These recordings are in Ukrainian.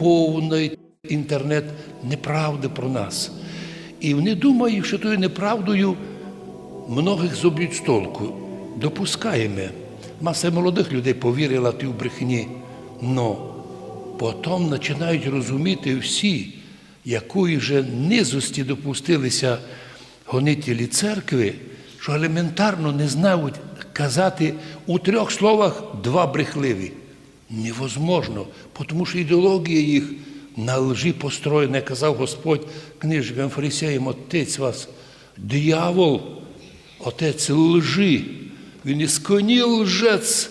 повний інтернет неправди про нас. І вони думають, що тою неправдою многих зоб'ють з толку. Допускаємо. Маса молодих людей повірила тій брехні. Но потім починають розуміти всі, якої же низості допустилися гонителі церкви, що елементарно не знають казати у трьох словах два брехливі. Невозможно, тому що ідеологія їх на лжі построєна, як казав Господь книжникам фарисеям, отець вас, диявол, отець лжи, він із коні лжець,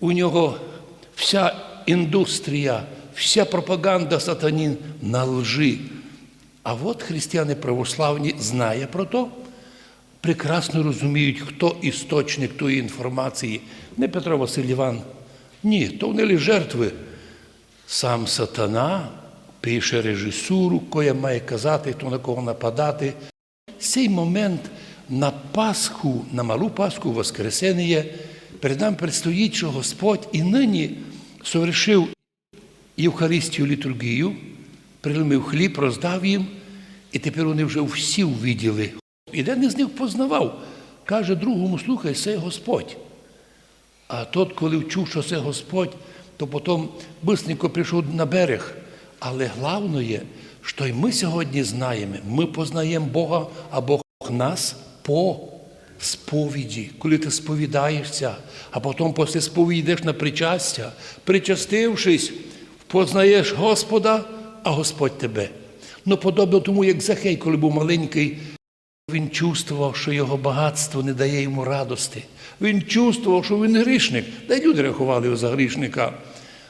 у нього вся індустрія, вся пропаганда сатанін на лжи. А от християни православні знає про то, прекрасно розуміють, хто істочник тої інформації. Не Петро Василь Іван. Ні, то вони лише жертви. Сам сатана пише режисуру, коя має казати, хто на кого нападати. Цей момент на Пасху, на малу Пасху, Воскресення, перед нами предстоїть, що Господь і нині совершив Євхаристію літургію, приломив хліб, роздав їм, і тепер вони вже всі увиділи. І один із них познавав, каже другому, слухай, це Господь. А тот, коли вчув, що це Господь, то потім бистренько прийшов на берег. Але головне що й ми сьогодні знаємо, ми познаємо Бога, а Бог нас по сповіді. Коли ти сповідаєшся, а потім після сповіді йдеш на причастя, причастившись, познаєш Господа, а Господь тебе. Ну, подобно тому, як Захей, коли був маленький, він чувствував, що його багатство не дає йому радости. Він чувствував, що він грішник. Й люди рахували його за грішника.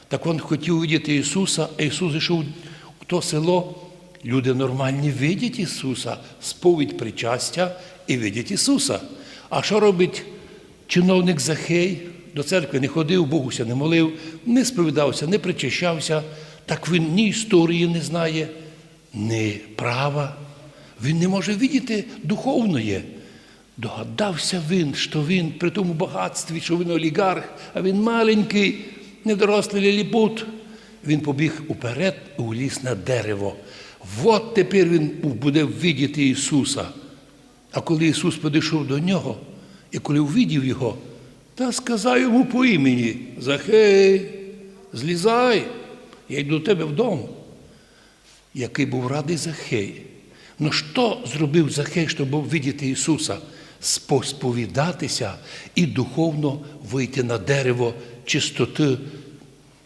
Так він хотів видіти Ісуса, а Ісус зайшов у то село. Люди нормальні видять Ісуса, сповідь причастя і видять Ісуса. А що робить чиновник Захей? До церкви не ходив, Богуся не молив, не сповідався, не причащався. Так він ні історії не знає, ні права. Він не може видіти духовної. Догадався він, що він при тому багатстві, що він олігарх, а він маленький, недорослий ліліпут. Він побіг уперед і уліз на дерево. От тепер він буде видіти Ісуса. А коли Ісус підійшов до нього, і коли увидів його, та сказав йому по імені Захей, злізай, я йду до тебе вдома. Який був радий Захей. Ну що зробив Захей, щоб видіти Ісуса? Сповідатися і духовно вийти на дерево чистоти.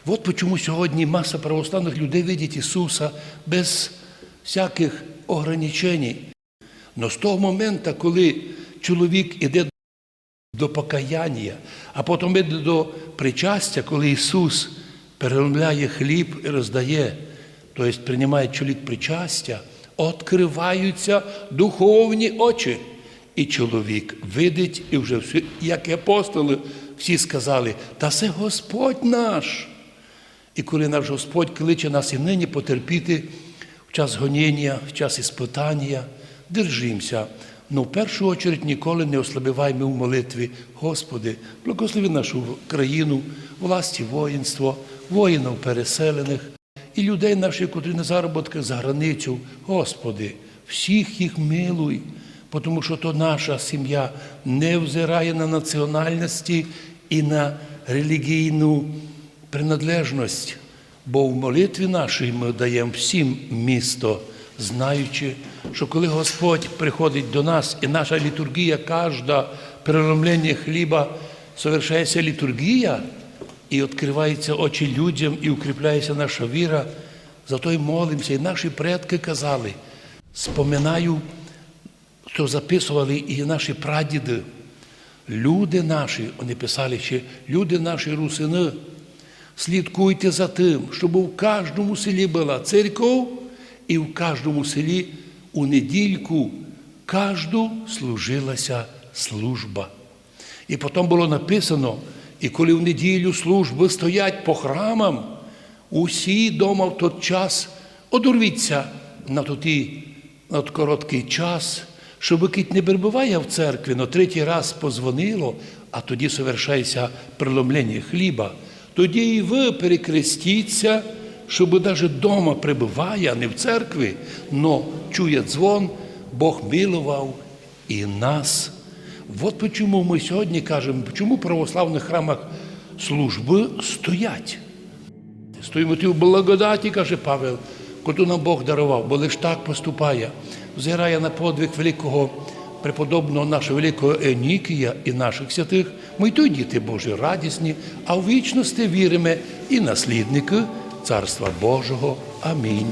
От чому сьогодні маса православних людей видять Ісуса без всяких ограничень. Но з того моменту, коли чоловік іде до покаяння, а потім іде до причастя, коли Ісус переломляє хліб і роздає, тобто приймає чоловік причастя, відкриваються духовні очі. І чоловік видить, і вже всі, як і апостоли, всі сказали, та це Господь наш. І коли наш Господь кличе нас і нині потерпіти в час гоніння, в час іспитання, держимося. Ну, в першу чергу ніколи не ослабиваємо в молитві. Господи, благослови нашу країну, власті воїнство, воїнів переселених і людей наших, котрі на заробітках за границю. Господи, всіх їх милуй, тому що то наша сім'я не взирає на національності і на релігійну принадлежність. Бо в молитві нашій ми даємо всім місто, знаючи, що коли Господь приходить до нас, і наша літургія, кожна переломлення хліба, совершається літургія, і відкриваються очі людям, і укріпляється наша віра, зато й молимося. І наші предки казали, споминаю, що записували і наші прадіди, люди наші, вони писали ще, люди наші русини. Слідкуйте за тим, щоб у кожному селі була церков, і в кожному селі у недільку кожну служилася служба. І потім було написано, і коли в неділю служби стоять по храмам, усі дома в той час одурвіться на той, на короткий час, щоб кить не перебуває в церкві, но третій раз позвонило, а тоді совершається преломлення хліба. Тоді і ви перекрестіться, щоб навіть вдома прибуває, а не в церкві, но чує дзвон, Бог милував і нас. От чому ми сьогодні кажемо, чому в православних храмах служби стоять. Стоїмо ті в благодаті, каже Павел, коли нам Бог дарував, бо лиш так поступає. Взирає на подвиг великого преподобного нашого великого Енікія і наших святих, ми й то діти Божі радісні, а в вічності віримо і наслідники Царства Божого. Амінь.